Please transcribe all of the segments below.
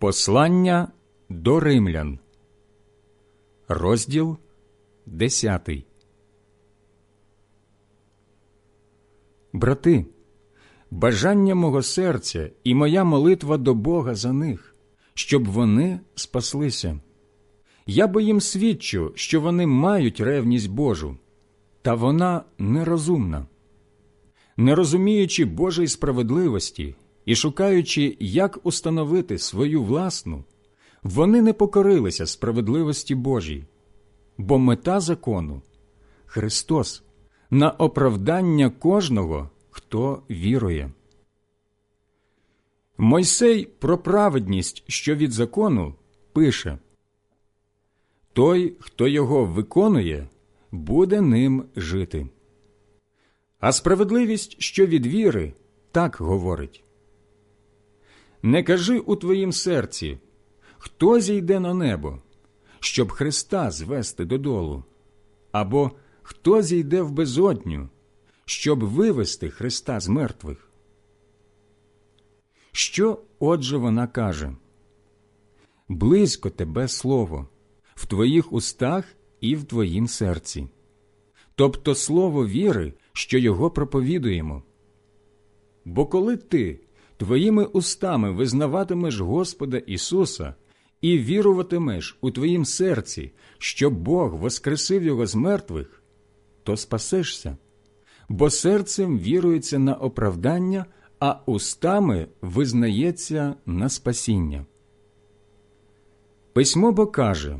Послання до римлян, розділ 10 Брати, бажання мого серця і моя молитва до Бога за них, щоб вони спаслися. Я бо їм свідчу, що вони мають ревність Божу, та вона нерозумна. Не розуміючи Божої справедливості і шукаючи, як установити свою власну, вони не покорилися справедливості Божій, бо мета закону Христос на оправдання кожного, хто вірує. Мойсей про праведність, що від закону, пише Той, хто його виконує, буде ним жити. А справедливість, що від віри, так говорить Не кажи у твоїм серці, хто зійде на небо, щоб Христа звести додолу, або хто зійде в безодню, щоб вивести Христа з мертвих. Що отже вона каже? Близько тебе слово, в твоїх устах і в твоїм серці, тобто слово віри, що його проповідуємо. Бо коли ти твоїми устами визнаватимеш Господа Ісуса і віруватимеш у твоїм серці, що Бог воскресив Його з мертвих, то спасешся, бо серцем вірується на оправдання, а устами визнається на спасіння. Письмо бо каже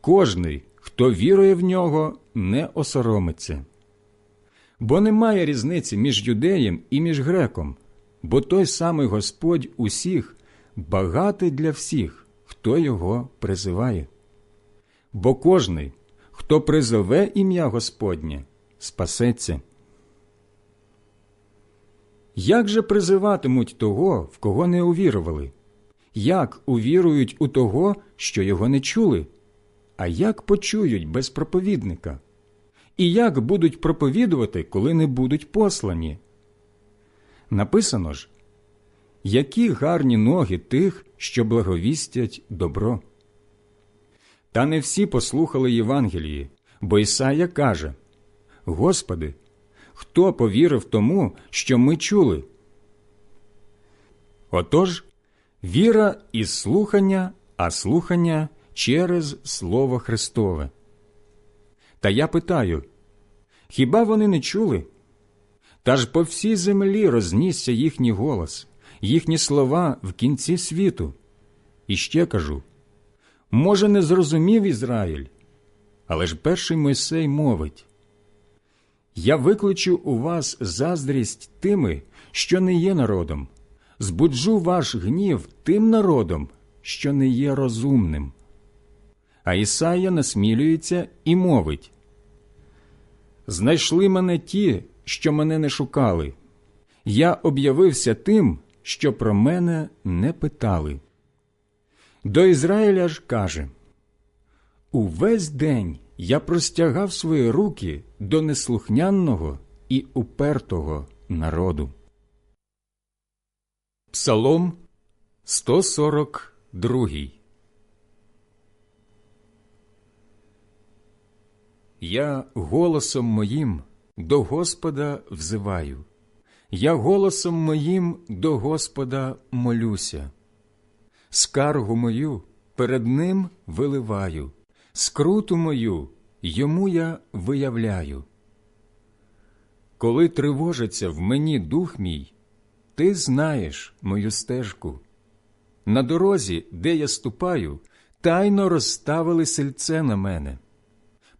кожний, хто вірує в нього, не осоромиться. Бо немає різниці між юдеєм і між греком, бо той самий Господь усіх багатий для всіх, хто його призиває. Бо кожний, хто призове ім'я Господнє, спасеться. Як же призиватимуть того, в кого не увірували? Як увірують у того, що його не чули? А як почують без проповідника? І як будуть проповідувати, коли не будуть послані? Написано ж, які гарні ноги тих, що благовістять добро. Та не всі послухали Євангелії, бо Ісая каже Господи, хто повірив тому, що ми чули? Отож, віра із слухання, а слухання через Слово Христове. Та я питаю хіба вони не чули? Та ж по всій землі рознісся їхній голос, їхні слова в кінці світу. І ще кажу може, не зрозумів Ізраїль, але ж перший Мойсей мовить Я викличу у вас заздрість тими, що не є народом, збуджу ваш гнів тим народом, що не є розумним. А Ісая насмілюється і мовить Знайшли мене ті, що мене не шукали. Я об'явився тим, що про мене не питали. До Ізраїля ж каже Увесь день я простягав свої руки до неслухняного і упертого народу. Псалом 142 Я голосом моїм до Господа взиваю, я голосом моїм до Господа молюся, скаргу мою перед Ним виливаю, скруту мою йому я виявляю. Коли тривожиться в мені дух мій, ти знаєш мою стежку. На дорозі, де я ступаю, тайно розставили сельце на мене.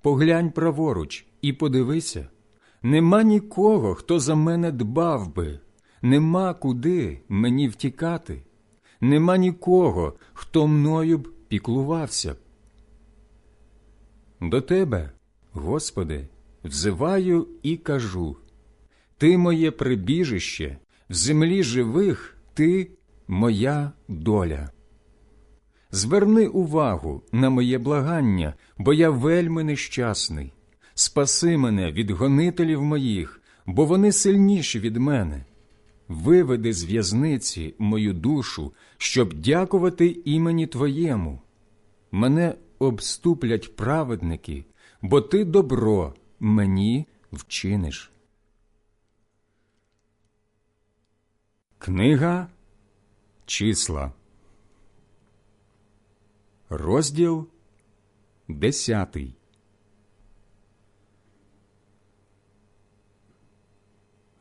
Поглянь праворуч і подивися нема нікого, хто за мене дбав би, нема куди мені втікати, нема нікого, хто мною б піклувався. До тебе, Господи, взиваю і кажу Ти моє прибіжище, в землі живих ти моя доля. Зверни увагу на моє благання, бо я вельми нещасний. Спаси мене від гонителів моїх, бо вони сильніші від мене. виведи з в'язниці мою душу, щоб дякувати імені Твоєму. Мене обступлять праведники, бо ти добро мені вчиниш. Книга Числа. Розділ десятий.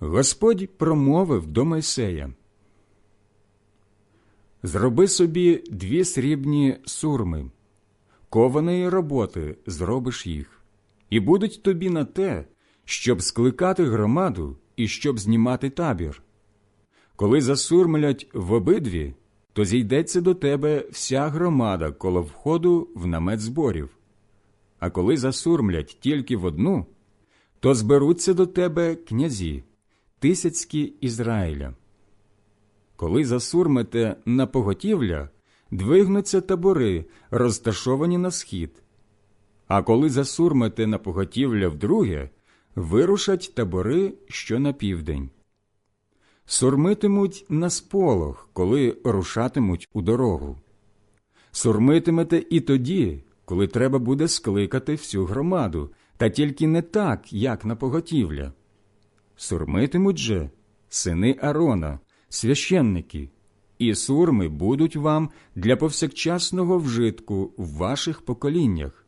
Господь промовив до Мойсея. Зроби собі дві срібні сурми, кованої роботи зробиш їх, і будуть тобі на те, щоб скликати громаду і щоб знімати табір. Коли засурмлять в обидві, то зійдеться до тебе вся громада коло входу в намет зборів. А коли засурмлять тільки в одну, то зберуться до тебе князі, тисяцькі Ізраїля. Коли засурмете на поготівля, двигнуться табори, розташовані на схід. А коли засурмете на поготівля вдруге, вирушать табори, що на південь. Сурмитимуть на сполох, коли рушатимуть у дорогу. Сурмитимете і тоді, коли треба буде скликати всю громаду, та тільки не так, як на поготівля. Сурмитимуть же сини Арона, священники, і сурми будуть вам для повсякчасного вжитку в ваших поколіннях.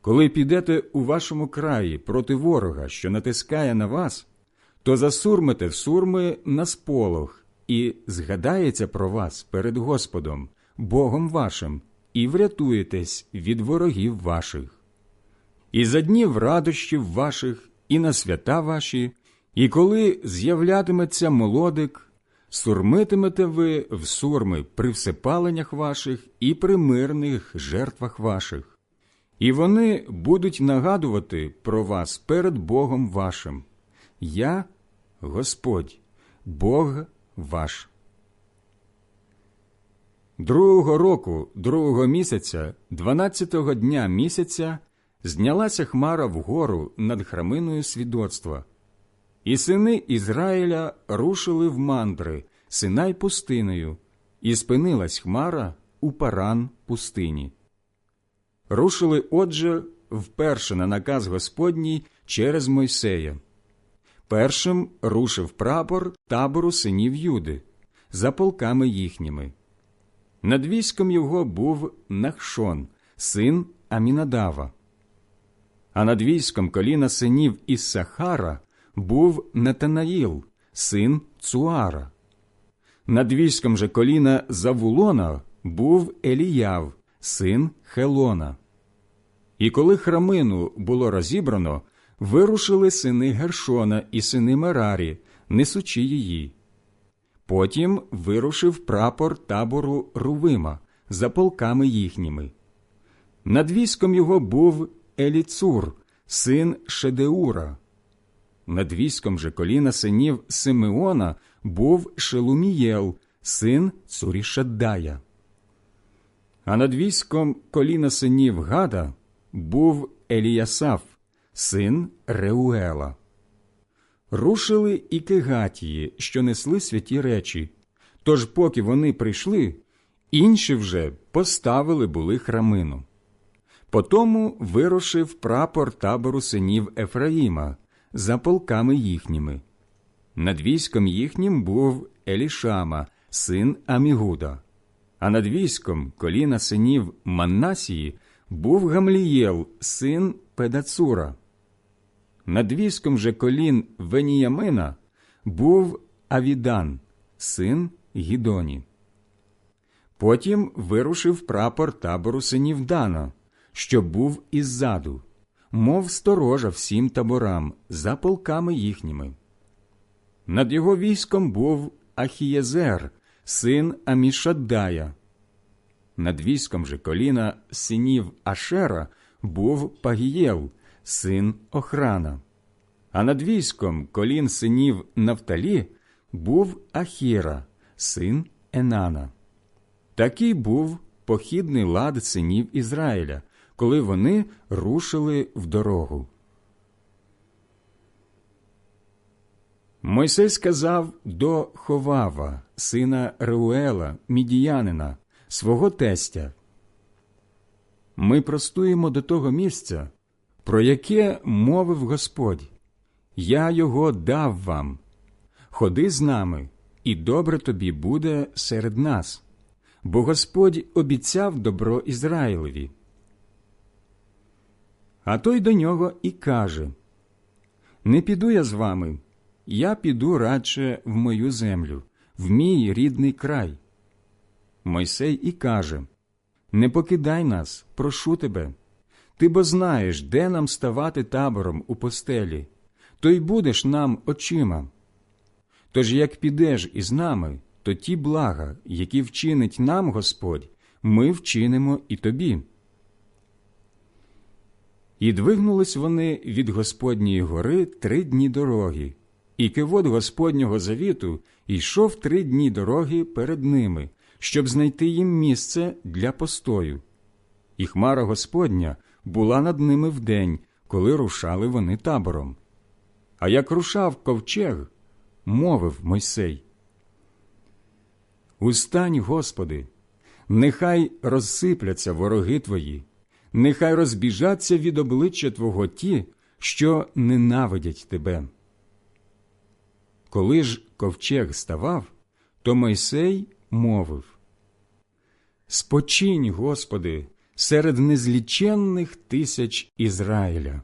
Коли підете у вашому краї проти ворога, що натискає на вас, то засурмите в сурми на сполох, і згадається про вас перед Господом, Богом вашим, і врятуєтесь від ворогів ваших. І за днів радощів ваших, і на свята ваші, і коли з'являтиметься молодик, сурмитимете ви в сурми при всепаленнях ваших і при мирних жертвах ваших, і вони будуть нагадувати про вас перед Богом вашим. Я Господь, Бог ваш. Другого року, другого місяця, дванадцятого дня місяця, знялася хмара вгору над храминою свідоцтва, і сини Ізраїля рушили в мандри, синай пустиною, і спинилась хмара у паран пустині. Рушили, отже, вперше на наказ Господній через Мойсея. Першим рушив прапор табору синів Юди за полками їхніми. Над військом його був Нахшон, син Амінадава. А над військом коліна синів із Сахара був Натанаїл, син Цуара. Над військом же коліна Завулона був Еліяв, син Хелона. І коли храмину було розібрано, вирушили сини Гершона і сини Мерарі, несучи її. Потім вирушив прапор табору Рувима за полками їхніми. Над військом його був Еліцур, син Шедеура. Над військом же коліна синів Симеона був Шелумієл, син Цурішаддая. А над військом коліна синів Гада був Еліясаф, син Реуела. Рушили і кегатії, що несли святі речі. Тож, поки вони прийшли, інші вже поставили були храмину. Потому вирушив прапор табору синів Ефраїма за полками їхніми. Над військом їхнім був Елішама, син Амігуда, а над військом коліна синів Маннасії був Гамлієл, син Педацура. Над військом же колін Веніямина був Авідан, син Гідоні. Потім вирушив прапор табору синів Дана, що був іззаду, мов сторожа всім таборам за полками їхніми. Над його військом був Ахієзер, син Амішаддая. Над військом же коліна синів Ашера був Пагієл, син Охрана. А над військом колін синів Нафталі був Ахіра, син Енана. Такий був похідний лад синів Ізраїля, коли вони рушили в дорогу. Мойсей сказав до Ховава, сина Реуела, мідіянина, свого тестя. Ми простуємо до того місця, про яке мовив Господь. Я його дав вам. Ходи з нами, і добре тобі буде серед нас, бо Господь обіцяв добро Ізраїлеві. А той до нього і каже Не піду я з вами, я піду радше в мою землю, в мій рідний край. Мойсей і каже Не покидай нас, прошу тебе. Ти бо знаєш, де нам ставати табором у постелі, то й будеш нам очима. Тож як підеш із нами, то ті блага, які вчинить нам Господь, ми вчинимо і тобі. І двигнулись вони від Господньої гори три дні дороги, і кивот Господнього завіту йшов три дні дороги перед ними, щоб знайти їм місце для постою. І хмара Господня була над ними вдень, коли рушали вони табором. А як рушав ковчег, мовив Мойсей. Устань, Господи, нехай розсипляться вороги твої, нехай розбіжаться від обличчя Твого ті, що ненавидять тебе. Коли ж ковчег ставав, то Мойсей мовив Спочинь, Господи, серед незліченних тисяч Ізраїля.